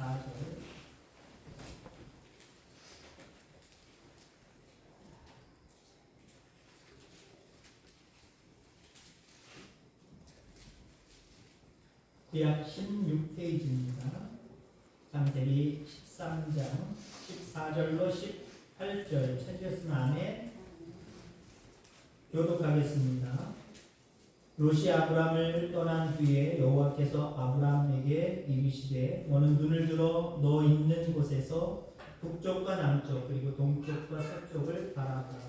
14절. 구약 16페이지입니다. 장세기 13장 14절로 18절 찾으셨으면 아멘. 교독하겠습니다. 롯이 아브람을 떠난 후에 여호와께서 아브람에게 이르시되 너는 눈을 들어 너 있는 곳에서 북쪽과 남쪽 그리고 동쪽과 서쪽을 바라보라.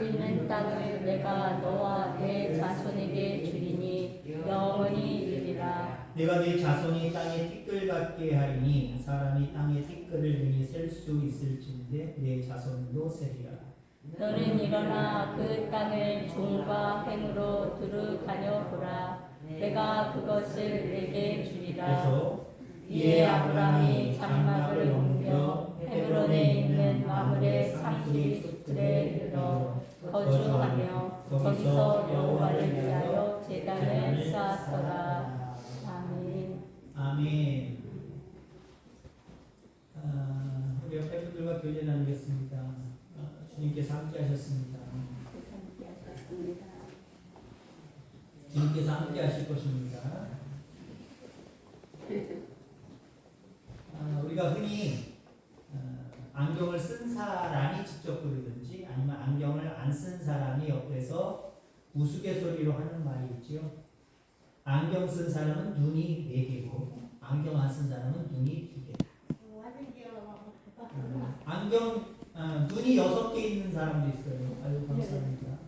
있는 땅을 내가 너와 내 자손에게 주리니 영원히 이르리라. 내가 네 자손이 땅에 티끌 같게 하리니 사람이 땅에 티끌을 능히 셀 수 있을진데 내 자손도 세리라. 너는 일어나 그 땅을 종과 행으로 두루 다녀보라. 내가 그것을 내게 주리라. 이에 아브람이 장막을 옮겨 헤브론에 있는 마물의 상수리 숲들에 이르러 거주하며 거기서 여호와를 위하여 제단을 쌓았더라. 아멘. 아멘. 아, 우리 옆에 분들과 교제 나누겠습니다. 아, 주님께서 함께 하셨습니다. 주님께서 함께 하실 것입니다. 아, 우리가 흔히 어, 안경을 쓴 사람이 직접 부르든지 아니면 안경을 안 쓴 사람이 옆에서 우스갯소리로 하는 말이 있지요. 안경 쓴 사람은 눈이 네 개고 안경 안 쓴 사람은 눈이 두 개. 음, 안경 아, 눈이 여섯 개 있는 사람도 있어요. 아유 감사합니다.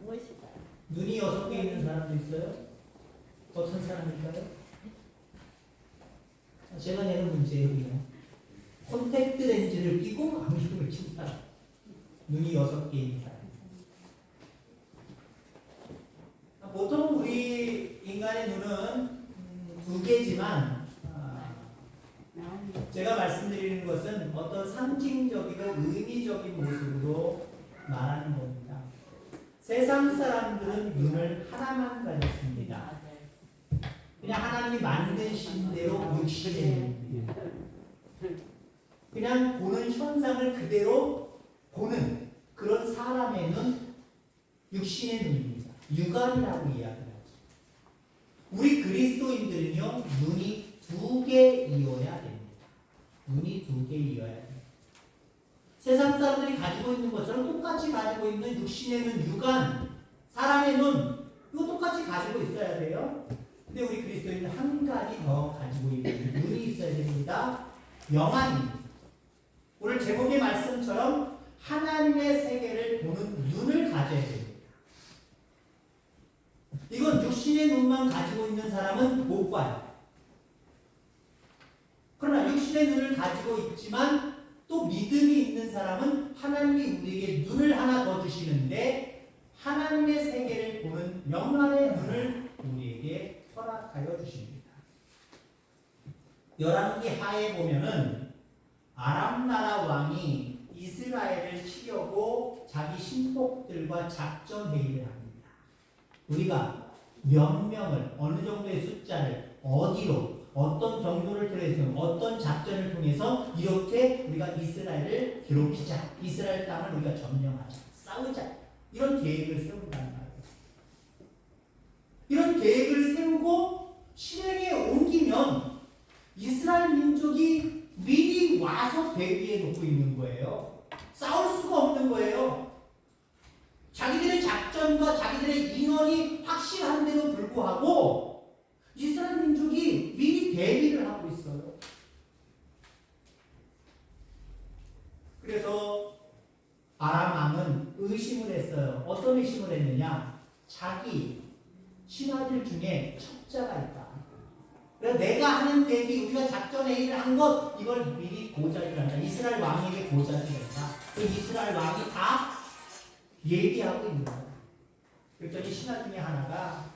눈이 여섯 개 있는 사람도 있어요. 어떤 사람일까요? 아, 제가 내는 문제예요. 콘택트 렌즈를 끼고 안경을 낀 사람. 눈이 여섯 개 있는 사람. 아, 보통 우리 인간의 눈은 음, 두 개지만 아, 제가 말씀드리는 것은 어떤 상징적이고 의미적인 모습으로 말하는 겁니다. 세상 사람들은 눈을 하나만 가졌습니다. 그냥 하나님이 만드신 대로 육신의 눈입니다. 그냥 보는 현상을 그대로 보는 그런 사람의 눈, 육신의 눈입니다. 육안이라고 이야기하죠. 우리 그리스도인들은요, 눈이 두 개이어야 됩니 다. 눈이 두 개이어야 돼요. 세상 사람들이 가지고 있는 것처럼 똑같이 가지고 있는 육신의 눈, 육안, 사람의 눈, 이거 똑같이 가지고 있어야 돼요. 근데 우리 그리스도인은 한 가지 더 가지고 있는 눈이 있어야 됩니다. 영안입니다. 오늘 제목의 말씀처럼 하나님의 세계를 보는 눈을 가져야 됩니다. 이건 육신의 눈만 가지고 있는 사람은 못 봐요. 그러나 육신의 눈을 가지고 있지만 또 믿음이 있는 사람은 하나님이 우리에게 눈을 하나 더 주시는데 하나님의 세계를 보는 영안의 눈을 우리에게 허락하여 주십니다. 열왕기 하에 보면은 아람 나라 왕이 이스라엘을 치려고 자기 신복들과 작전 회의를 합니다. 우리가 몇 명을 어느 정도의 숫자를 어디로 어떤 정도를 통해서 어떤 작전을 통해서 이렇게 우리가 이스라엘을 괴롭히자 이스라엘 땅을 우리가 점령하자 싸우자 이런 계획을 세운다는 말이에요. 이런 계획을 세우고 실행에 옮기면 이스라엘 민족이 미리 와서 대비해 놓고 있는 거예요. 싸울 수가 없는 거예요. 자기들의 작전과 자기들의 인원이 확실한데도 불구하고 이스라엘 민족이 미리 대비를 하고 있어요. 그래서 아람 왕은 의심을 했어요. 어떤 의심을 했느냐? 자기 신하들 중에 첩자가 있다. 그래서 내가 하는 대비 우리가 작전 회의를 한 것 이걸 미리 고자를 한다. 이스라엘 왕에게 고자를 한다. 그 이스라엘 왕이 다 얘기하고 있는 거야. 그랬더니 신하 중에 하나가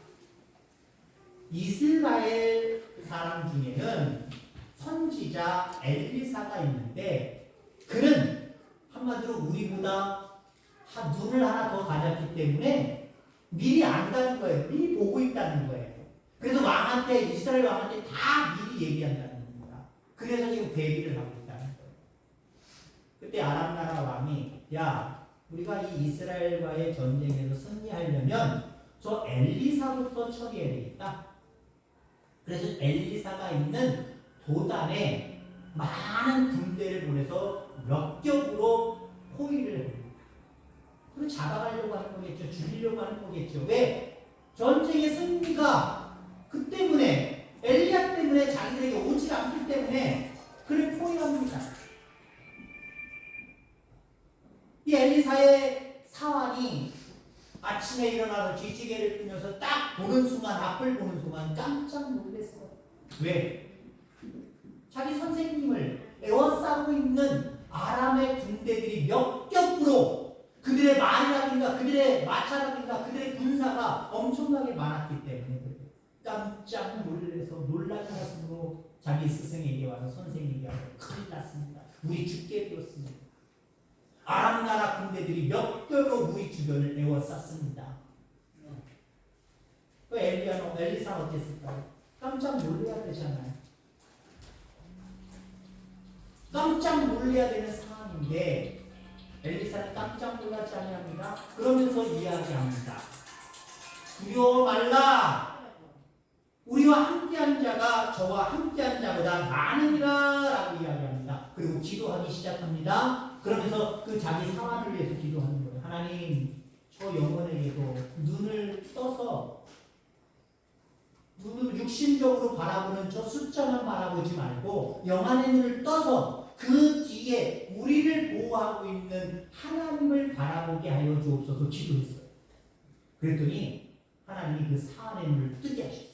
이스라엘 사람 중에는 선지자 엘리사가 있는데 그는 한마디로 우리보다 한 눈을 하나 더 가졌기 때문에 미리 안다는 거예요. 미리 보고 있다는 거예요. 그래서 왕한테 이스라엘 왕한테 다 미리 얘기한다는 겁니다. 그래서 지금 대비를 하고 있다는 거예요. 그때 아람 나라 왕이 야 우리가 이 이스라엘과의 전쟁에서 승리하려면 저 엘리사부터 처리해야 되겠다. 그래서 엘리사가 있는 도단에 많은 군대를 보내서 몇 격으로 포위를 해요. 그걸 잡아가려고 하는 거겠죠. 죽이려고 하는 거겠죠. 왜? 전쟁의 승리가 그 때문에 엘리야 때문에 자기들에게 오지 않기 때문에 그를 포위합니다. 이 엘리사의 사환이 아침에 일어나서 쥐지개를 끄면서 딱 보는 순간 앞을 보는 순간 깜짝 놀랐어요. 왜? 자기 선생님을 에워싸고 있는 아람의 군대들이 몇 겹으로 그들의 말이라든가 그들의 마차라든가 그들의 군사가 엄청나게 많았기 때문에. 깜짝 놀라서 놀란 가슴으로 자기 스승에게 와서 선생님이 하고 큰일 났습니다. 우리 죽게 되었습니다. 아람 나라 군대들이 몇 겹으로 우리 주변을 에워쌌습니다. 그 엘리야는 엘리사는 어땠을까요? 깜짝 놀래야 되잖아요. 깜짝 놀래야 되는 상황인데 엘리사는 깜짝 놀라지 아니합니다. 그러면서 이야기합니다. 두려워 말라. 우리와 함께한 자가 저와 함께한 자보다 많으니라라고 이야기합니다. 그리고 기도하기 시작합니다. 그러면서 그 자기 상황을 위해서 기도하는 거예요. 하나님, 저 영혼에게도 눈을 떠서 눈을 육신적으로 바라보는 저 숫자만 바라보지 말고 영안의 눈을 떠서 그 뒤에 우리를 보호하고 있는 하나님을 바라보게 하여 주옵소서 기도했어요. 그랬더니 하나님이 그 사안의 눈을 뜨게 하셨어요.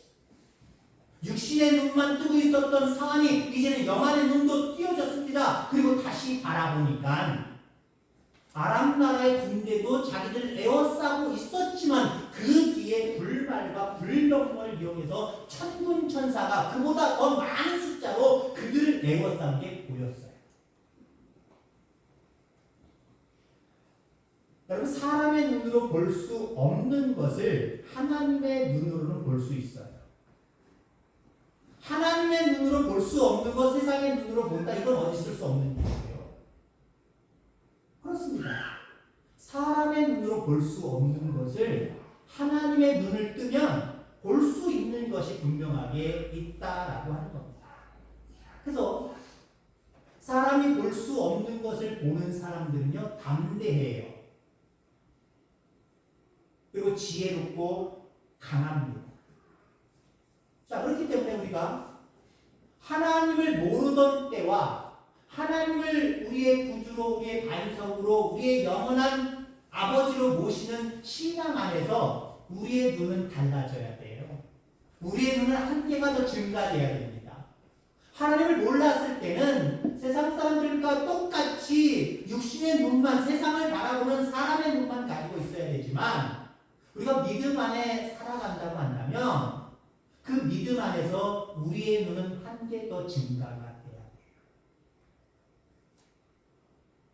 육신의 눈만 뜨고 있었던 사안이 이제는 영안의 눈도 띄어졌습니다. 그리고 다시 바라보니까 아람 나라의 군대도 자기들 에워싸고 있었지만 그 뒤에 불말과 불병을 이용해서 천군 천사가 그보다 더 많은 숫자로 그들을 에워싼 게 보였어요. 여러분 사람의 눈으로 볼 수 없는 것을 하나님의 눈으로는 볼 수 있어요. 눈으로 볼 수 없는 것 세상의 눈으로 본다 이건 어디 있을 수 없는 일이에요. 그렇습니다. 사람의 눈으로 볼 수 없는 것을 하나님의 눈을 뜨면 볼 수 있는 것이 분명하게 있다라고 하는 겁니다. 그래서 사람이 볼 수 없는 것을 보는 사람들은요 담대해요. 그리고 지혜롭고 강합니다. 자, 그렇기 때문에 우리가 하나님을 모르던 때와 하나님을 우리의 구주로, 우리의 반석으로, 우리의 영원한 아버지로 모시는 신앙 안에서 우리의 눈은 달라져야 돼요. 우리의 눈은 한계가 더 증가돼야 됩니다. 하나님을 몰랐을 때는 세상 사람들과 똑같이 육신의 눈만, 세상을 바라보는 사람의 눈만 가지고 있어야 되지만 우리가 믿음 안에 살아간다고 한다면 그 믿음 안에서 우리의 눈은 한계 더 증가가 돼야 돼요.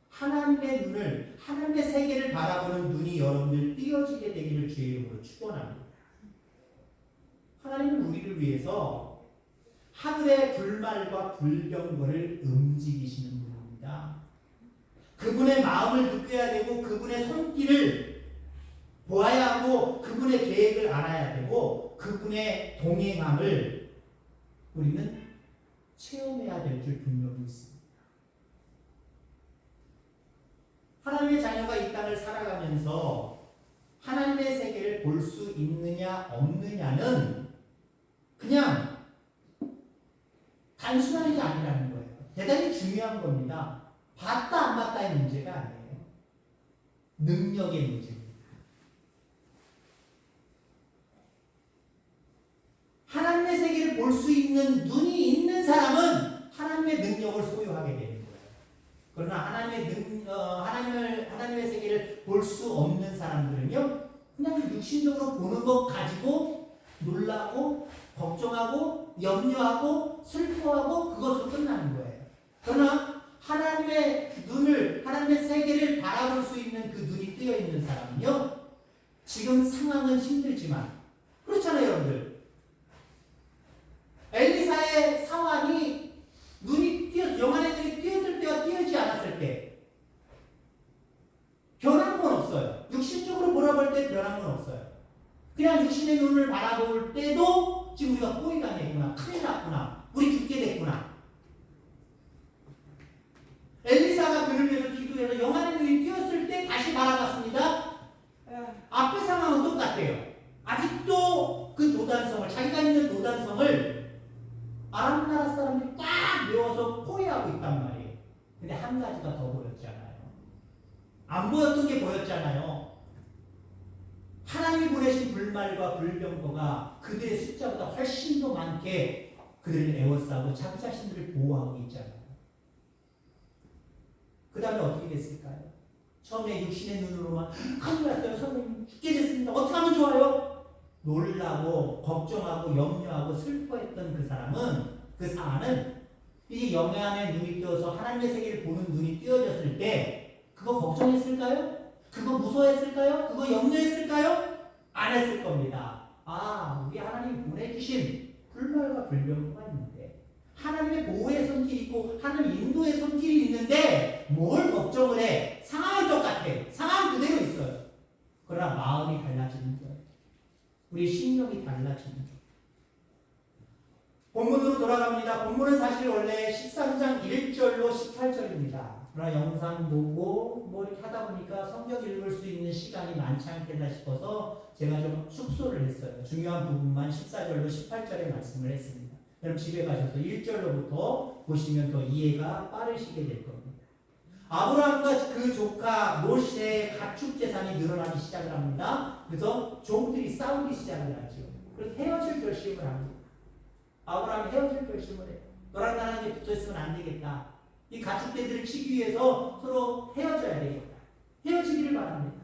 하나님의 눈을 하나님의 세계를 바라보는 눈이 여러분들 띄어지게 되기를 주의 이름으로 축원합니다. 하나님은 우리를 위해서 하늘의 불말과 불병거를 움직이시는 분입니다. 그분의 마음을 느껴야 되고 그분의 손길을 보아야 하고 그분의 계획을 알아야 되고 그분의 동행함을 우리는 체험해야 될 줄 분명히 있습니다. 하나님의 자녀가 이 땅을 살아가면서 하나님의 세계를 볼 수 있느냐 없느냐는 그냥 단순한 게 아니라는 거예요. 대단히 중요한 겁니다. 봤다 안 봤다의 문제가 아니에요. 능력의 문제입니다. 하나님의 세계를 볼 수 있는 눈이 있는 사람은 하나님의 능력을 소유하게 되는 거예요. 그러나 하나님의 능, 어, 하나님을 하나님의 세계를 볼 수 없는 사람들은요, 그냥 육신적으로 보는 것 가지고 놀라고 걱정하고 염려하고 슬퍼하고 그것으로 끝나는 거예요. 그러나 하나님의 눈을 하나님의 세계를 바라볼 수 있는 그 눈이 뜨여 있는 사람은요, 지금 상황은 힘들지만 그렇잖아요, 여러분들. 엘리사의 상황이 눈이 띄어 영안애들이 뛰었을 때와 뛰지 않았을 때 변한 건 없어요. 육신적으로 몰아볼 때 변한 건 없어요. 그냥 육신의 눈을 바라볼 때도 지금 우리가 꼬이가 되구나, 큰일 났구나, 우리 죽게 됐구나. 엘리사가 그를 위해서 기도해서 영안의 눈이 뛰었을 때 다시 바라봤습니다. 앞의 상황은 똑같아요. 아직도 그 노단성을 자기가 있는 노단성을 아람 나라 사람들이 딱 메워서 포위하고 있단 말이에요. 근데 한 가지가 더 보였잖아요. 안 보였던 게 보였잖아요. 하나님이 보내신 불말과 불병거가 그들의 숫자보다 훨씬 더 많게 그들을 애워싸고 자기 자신들을 보호하고 있잖아요. 그 다음에 어떻게 됐을까요? 처음에 육신의 눈으로만 큰일 났어요. 선생님 죽게 됐습니다. 어떻게 하면 좋아요? 놀라고 걱정하고 염려하고 슬퍼했던 그 사람은 그 사안은 이제 영양의 눈이 뜨어서 하나님의 세계를 보는 눈이 띄어졌을 때 그거 걱정했을까요? 그거 무서워했을까요? 그거 염려했을까요? 안 했을 겁니다. 아, 우리 하나님 보내주신 불말과 불병거가 있는데 하나님의 보호의 손길이 있고 하나님 인도의 손길이 있는데 뭘 걱정을 해? 상황은 똑같아. 상황 그대로 있어요. 그러나 마음이 달라지는 거예요. 우리 심령이 달라지는 거예요. 본문으로 돌아갑니다. 본문은 사실 원래 13장 1절로 18절입니다. 그러나 영상 보고 뭐 이렇게 하다 보니까 성경 읽을 수 있는 시간이 많지 않겠나 싶어서 제가 좀 축소를 했어요. 중요한 부분만 14절로 18절에 말씀을 했습니다. 그럼 집에 가셔서 1절로부터 보시면 더 이해가 빠르시게 될 겁니다. 아브라함과 그 조카 모세의 가축 재산이 늘어나기 시작을 합니다. 그래서 종들이 싸우기 시작을 하죠. 그래서 헤어질 결심을 합니다. 아브라함이 헤어질 결심을 해요. 너랑 나랑 붙어 있으면 안 되겠다. 이 가축대들을 치기 위해서 서로 헤어져야 되겠다. 헤어지기를 바랍니다.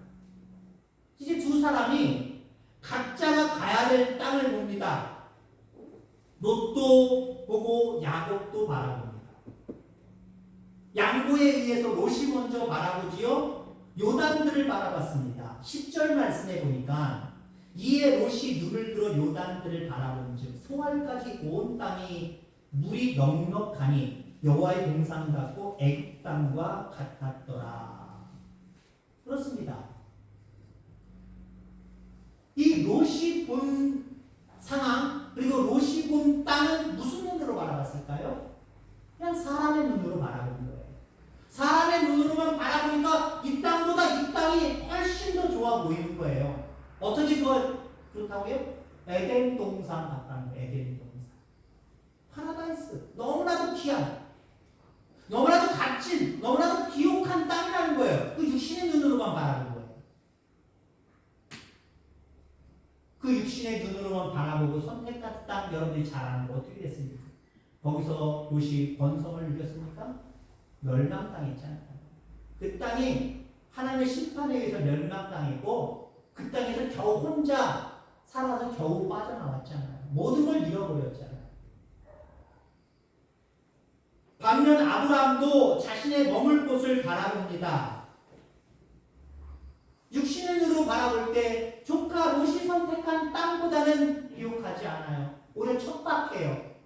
이제 두 사람이 각자가 가야 될 땅을 봅니다. 롯도 보고 야곱도 바라봅니다. 양보에 의해서 롯이 먼저 바라보지요. 요단들을 바라봤습니다. 10절 말씀에 보니까 이에 롯이 눈을 들어 요단들을 바라본즉 소알까지 온 땅이 물이 넉넉하니 여호와의 동산 같고 애굽 땅과 같았더라. 그렇습니다. 이 롯이 본 상황 그리고 롯이 본 땅은 무슨 눈으로 바라봤을까요? 그냥 사람의 눈으로 바라본 거예요. 사람의 눈으로만 바라보니까 이 땅보다 이 땅이 훨씬 더 좋아 보이는 거예요. 어떻게 그걸 그렇다고요? 에덴 동산 같다는. 에덴 동산. 파라다이스. 너무나도 귀한, 너무나도 값진, 너무나도 비옥한 땅이라는 거예요. 그 육신의 눈으로만 바라본 거예요. 그 육신의 눈으로만 바라보고 선택한 땅 여러분들이 잘 아는 거 어떻게 됐습니까? 거기서 롯이 번성을 누렸습니까? 멸망 당했잖아요. 그 땅이 하나님의 심판에 의해서 멸망 당했고 그 땅에서 겨우 혼자 살아서 겨우 빠져나왔잖아요. 모든 걸 잃어버렸잖아요. 반면 아브라함도 자신의 머물 곳을 바라봅니다. 육신의 눈으로 바라볼 때 조카 롯이 선택한 땅보다는 비옥하지 않아요. 오히려 척박해요.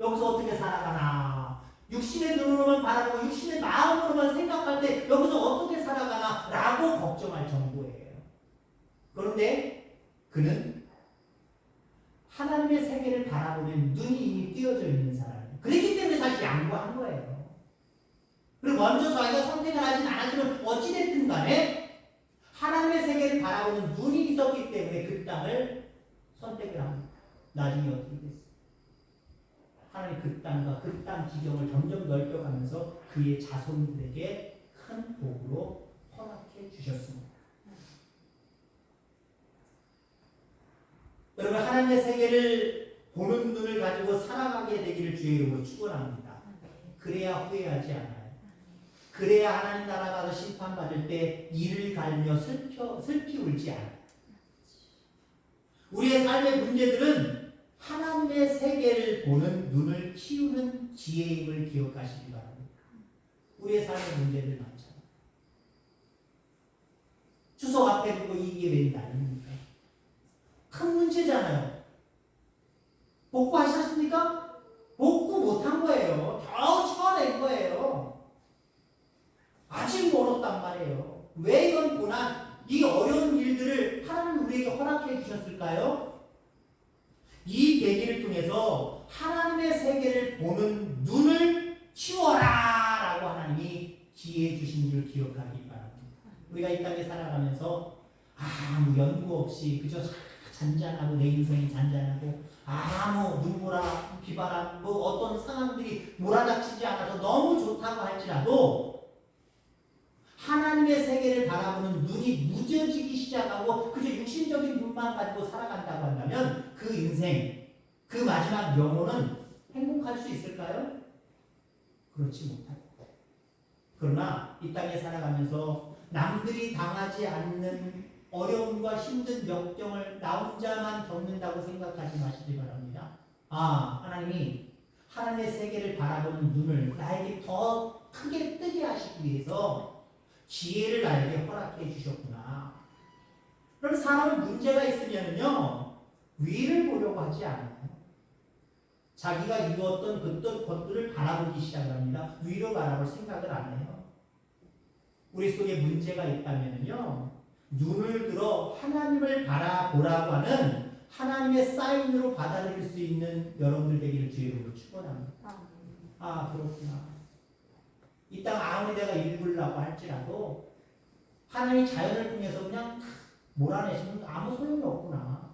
여기서 어떻게 살아가나. 육신의 눈으로만 바라보고 육신의 마음으로만 생각할 때 여기서 어떻게 살아가나 라고 걱정할 정도예요. 그런데 그는 하나님의 세계를 바라보는 눈이 이미 띄어져 있는 사람이에요. 그렇기 때문에 사실 양보한 거예요. 그리고 먼저 자기가 선택을 하진 않았지만 어찌됐든 간에 하나님의 세계를 바라보는 눈이 있었기 때문에 그 땅을 선택을 합니다. 나중에 어떻게 됐어요? 하나님 그 땅과 그 땅 지경을 점점 넓혀가면서 그의 자손들에게 큰 복으로 허락해 주셨습니다. 여러분 하나님의 세계를 보는 눈을 가지고 살아가게 되기를 주의 이름으로 축원합니다. 그래야 후회하지 않아요. 그래야 하나님 나라 가서 심판받을 때 이를 갈며 슬퍼, 슬피 울지 않아요. 우리의 삶의 문제들은 하나님의 세계를 보는 눈을 키우는 지혜임을 기억하시기 바랍니다. 우리의 삶의 문제들 많잖아요. 추석 앞에 두고 웬 난입니까? 큰 문제잖아요. 복구 하셨습니까? 복구 못한 거예요. 겨우 쳐낸 거예요. 아직 멀었단 말이에요. 왜 이건 고난? 이 어려운 일들을 하나님 우리에게 허락해 주셨을까요? 이 계기를 통해서 하나님의 세계를 보는 눈을 치워라! 라고 하나님이 지혜해 주신 줄 기억하기 바랍니다. 우리가 이 땅에 살아가면서 아무 연구 없이 그저 잔잔하고 내 인생이 잔잔하고 아무 눈보라 비바람 뭐 어떤 상황들이 몰아닥치지 않아서 너무 좋다고 할지라도 하나님의 세계를 바라보는 눈이 무뎌지기 시작하고 그저 육신적인 눈만 가지고 살아간다고 한다면 그 인생 그 마지막 영혼은 행복할 수 있을까요? 그렇지 못합니다. 그러나 이 땅에 살아가면서 남들이 당하지 않는 어려움과 힘든 역경을 나 혼자만 겪는다고 생각하지 마시기 바랍니다. 아, 하나님이 하나님의 세계를 바라보는 눈을 나에게 더 크게 뜨게 하시기 위해서 지혜를 나에게 허락해 주셨구나. 그럼 사람은 문제가 있으면요, 위를 보려고 하지 않아요. 자기가 이루었던 그떤 것들을 바라보기 시작합니다. 위로 바라볼 생각을 안 해요. 우리 속에 문제가 있다면요, 눈을 들어 하나님을 바라보라고 하는 하나님의 사인으로 받아들일 수 있는 여러분들 되기를 주의로 축원합니다. 아 그렇구나. 이 땅 아무리 내가 읽으려고 할지라도 하나님이 자연을 통해서 그냥 몰아내시면 아무 소용이 없구나.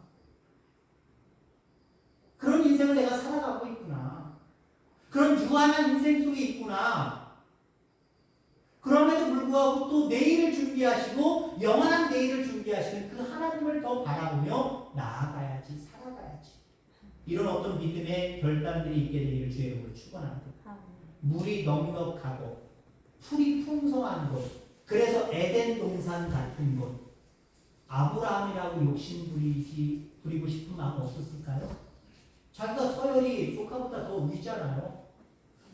그런 인생을 내가 살아가고 있구나. 그런 유한한 인생 속에 있구나. 그럼에도 불구하고 또 내일을 준비하시고 영원한 내일을 준비하시는 그 하나님을 더 바라보며 나아가야지 살아가야지 이런 어떤 믿음의 결단들이 있게 되기를 주의 이름으로 축원합니다. 물이 넉넉하고 풀이 풍성한 곳 그래서 에덴 동산 같은 곳 아브라함이라고 욕심 부리지 부리고 싶은 마음 없었을까요? 자기가 서열이 조카보다 더 위잖아요.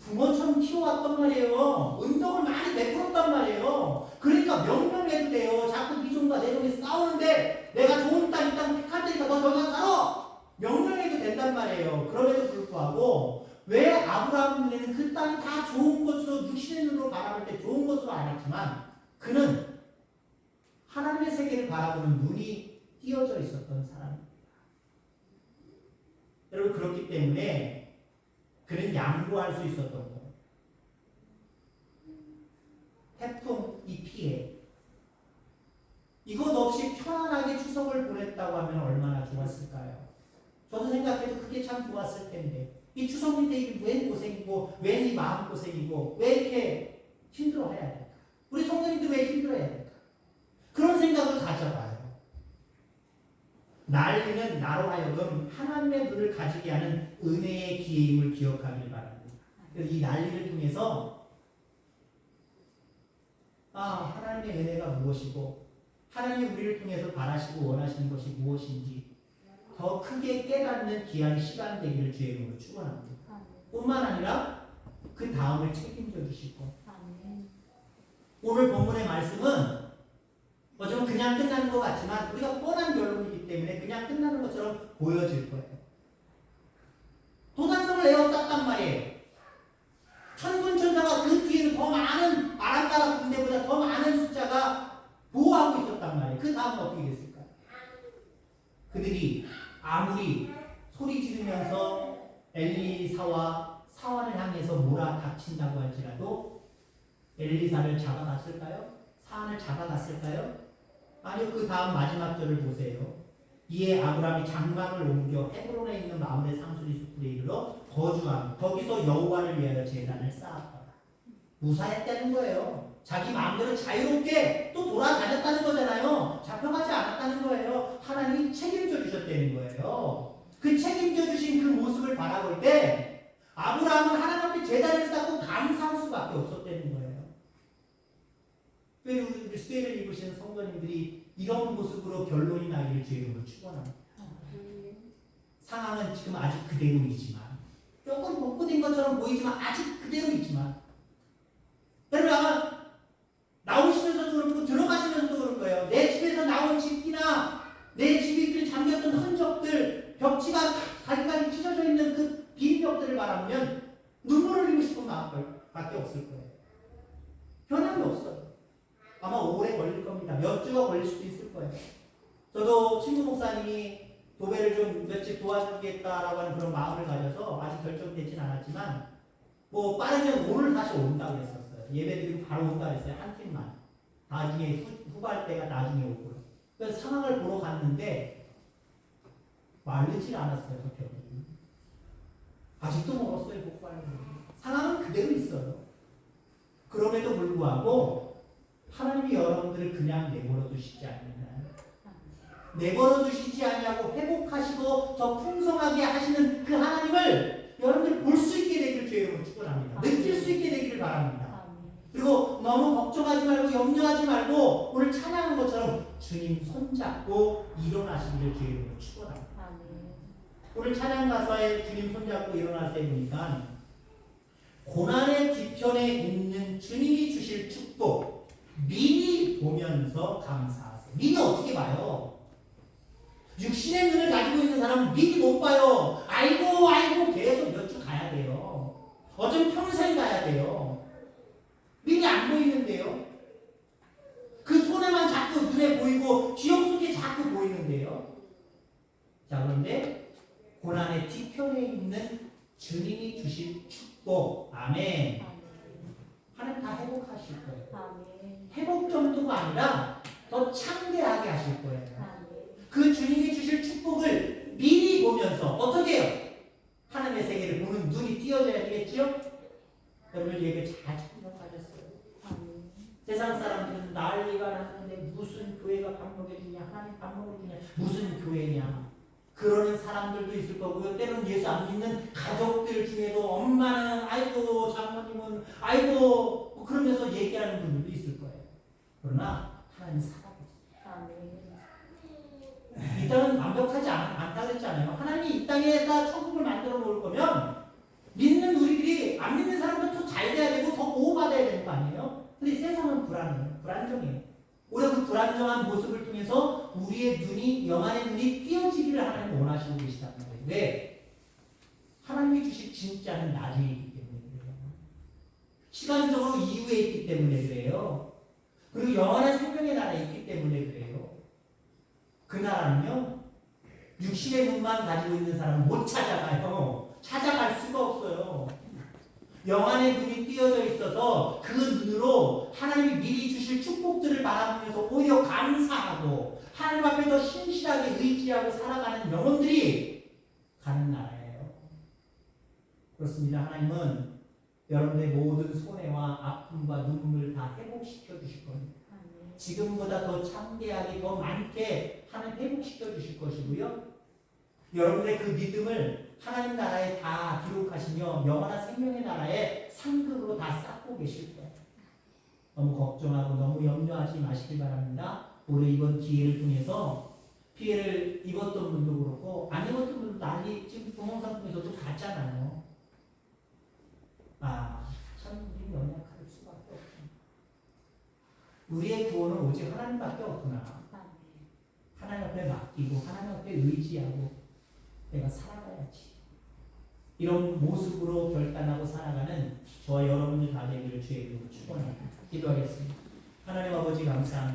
부모처럼 키워왔단 말이에요. 운동을 많이 베풀었단 말이에요. 그러니까 명령해도 돼요. 자꾸 네 종과 내 종이 싸우는데 내가 좋은 땅, 이땅 택할 테니까 너 저기 가서 살아! 명령해도 된단 말이에요. 그럼에도 불구하고 왜 아브라함 눈에는 그 땅이 다 좋은 것으로 육신의 눈으로 바라볼 때 좋은 것으로 알았지만 그는 하나님의 세계를 바라보는 눈이 띄어져 있었던 사람입니다. 여러분 그렇기 때문에 그는 양보할 수 있었던 거예요. 태풍 이 피해 이것 없이 편안하게 추석을 보냈다고 하면 얼마나 좋았을까요? 저도 생각해도 그게 참 좋았을 텐데 이 추석 밑에 이게 웬 고생이고 웬 이 마음 고생이고 왜 이렇게 힘들어해야 될까? 우리 성도님들 왜 힘들어해야 될까? 그런 생각을 가져봐요. 난리는 나로 하여금 하나님의 눈을 가지게 하는 은혜의 기회임을 기억하길 바랍니다. 이 난리를 통해서 아 하나님의 은혜가 무엇이고 하나님이 우리를 통해서 바라시고 원하시는 것이 무엇인지 더 크게 깨닫는 귀한 시간 되기를 주의 이름으로 축원합니다. 뿐만 아니라 그 다음을 책임져 주시고 오늘 본문의 말씀은 어쩌면 그냥 끝나는 것 같지만 우리가 뻔한 결 그냥 끝나는 것처럼 보여질 거예요. 도단성을 에워쌌단 말이에요. 천군 천사가 그 뒤에는 더 많은 아람나라 군대보다 더 많은 숫자가 보호하고 있었단 말이에요. 그 다음은 어떻게 됐을까요? 그들이 아무리 소리 지르면서 엘리사와 사환을 향해서 몰아닥친다고 할지라도 엘리사를 잡아갔을까요? 사안을 잡아갔을까요? 아니요, 그 다음 마지막 절을 보세요. 이에 아브라함이 장막을 옮겨 헤브론에 있는 마을의 상수리 이르러 거주하며 거기서 여호와를 위하여 제단을 쌓았더라. 무사했다는 거예요. 자기 마음대로 자유롭게 또 돌아다녔다는 거잖아요. 잡혀가지 않았다는 거예요. 하나님이 책임져 주셨다는 거예요. 그 책임져 주신 그 모습을 바라볼 때 아브라함은 하나님 앞에 제단을 쌓고 감사할 수밖에 없었다는 거예요. 왜 우리 수혜를 입으시는 성도님들이 이런 모습으로 결론이 나기를 주의 이름으로 축원합니다. 상황은 지금 아직 그대로이지만 조금 복구된 것처럼 보이지만 아직 그대로이지만 여러분 아마 나오시면서도 그렇고 들어가시면서도 그럴 거예요. 내 집에서 나온 집기나 내 집이 그 잠겼던 흔적들 벽지가 가지가지 찢어져 있는 그 빈 벽들을 바라보면 눈물을 흘리고 싶은 마음밖에 없을 거예요. 변함이 없어요. 아마 오래 걸릴 겁니다. 몇 주가 걸릴 수도 있어요. 목사님이 도배를 좀몇집 도와주겠다라고 하는 그런 마음을 가져서 아직 결정되진 않았지만 뭐 빠르면 오늘 다시 온다고 했었어요. 예배드리고 바로 온다고 했어요. 한 팀만. 나중에 후, 후발 때가 나중에 오고요. 그래서 상황을 보러 갔는데 마르질 않았어요. 그 벽이. 아직도 멀었어요. 복발이. 상황은 그대로 있어요. 그럼에도 불구하고 하나님이 여러분들을 그냥 내버려 두시지 않는다. 내버려 두시지 아니하고 회복하시고 더 풍성하게 하시는 그 하나님을 여러분들 볼 수 있게 되기를 주의 이름으로 축원합니다. 느낄 수 있게 되기를 바랍니다. 그리고 너무 걱정하지 말고 염려하지 말고 오늘 찬양한 것처럼 주님 손잡고 일어나시기를 주의 이름으로 축원합니다. 오늘 찬양 가사에 주님 손잡고 일어나세요 보니까 고난의 뒤편에 있는 주님이 주실 축복 미리 보면서 감사하세요. 미리 어떻게 봐요? 육신의 눈을 가지고 있는 사람은 미리 못 봐요. 알고 알고 계속 몇 주 가야 돼요. 어쩜 평생 가야 돼요. 미리 안 보이는데요. 그 손에만 자꾸 눈에 보이고 기억 속에 자꾸 보이는데요. 자 그런데 고난의 뒤편에 있는 주님이 주실 축복 아멘. 하나님 다 회복하실 거예요 아멘. 회복 정도가 아니라 더 창대하게 하실 거예요 아멘. 그 주님이 주실 축복을 미리 보면서 어떻게 해요? 하나님의 세계를 보는 눈이 띄어져야 되겠죠? 여러분 얘기 잘 참석하셨어요 아멘. 세상 사람들은 난리가 났는데 무슨 교회가 밥 먹여주냐 하나님 밥 먹여주냐 무슨 교회냐 그러는 사람들도 있을 거고요 때로는 예수 안 믿는 가족들 중에도 엄마는 아이고 장모님은 아이고 뭐 그러면서 얘기하는 거예요 그러나 하나님 아멘. 이 땅은 완벽하지 않, 않다 그랬잖아요 하나님이 이 땅에다 천국을 만들어 놓을 거면 믿는 우리들이 안 믿는 사람도 더잘 돼야 되고 더 보호받아야 되는 거 아니에요? 근데 세상은 불안해요. 불안정해요. 오히려 그 불안정한 모습을 통해서 우리의 눈이 영안의 눈이 띄어지기를 하나님 원하시고 계시다는 거예요. 왜? 하나님이 주신 진짜는 나중에 있기 때문에 그래요. 시간적으로 이후에 있기 때문에 그래요. 그리고 영원한 생명의 나라에 있기 때문에 그래요. 그 나라는요. 육신의 눈만 가지고 있는 사람은 못 찾아가요. 찾아갈 수가 없어요. 영안의 눈이 띄어져 있어서 그 눈으로 하나님이 미리 주실 축복들을 바라보면서 오히려 감사하고 하나님 앞에 더 신실하게 의지하고 살아가는 영혼들이 가는 나라예요. 그렇습니다. 하나님은 여러분의 모든 손해와 아픔과 눈물 다 회복시켜 주실 겁니다. 지금보다 더 창대하게 더 많게 하나님 회복시켜 주실 것이고요. 여러분의 그 믿음을 하나님 나라에 다 기록하시며 영원한 생명의 나라에 상급으로 다 쌓고 계실 거예요. 너무 걱정하고 너무 염려하지 마시길 바랍니다. 올해 이번 기회를 통해서 피해를 입었던 분도 그렇고 안 입었던 분도 난리 지금 동영상 통해서도 봤잖아요. 아, 참 우리는 연약할 수밖에 없습니다. 우리의 구원은 오직 하나님밖에 없구나. 아멘. 하나님 앞에 맡기고 하나님 앞에 의지하고 내가 살아가야지. 이런 모습으로 결단하고 살아가는 저와 여러분들 다 되기를 주의 이름으로 축원합니다. 기도하겠습니다. 하나님 아버지 감사합니다.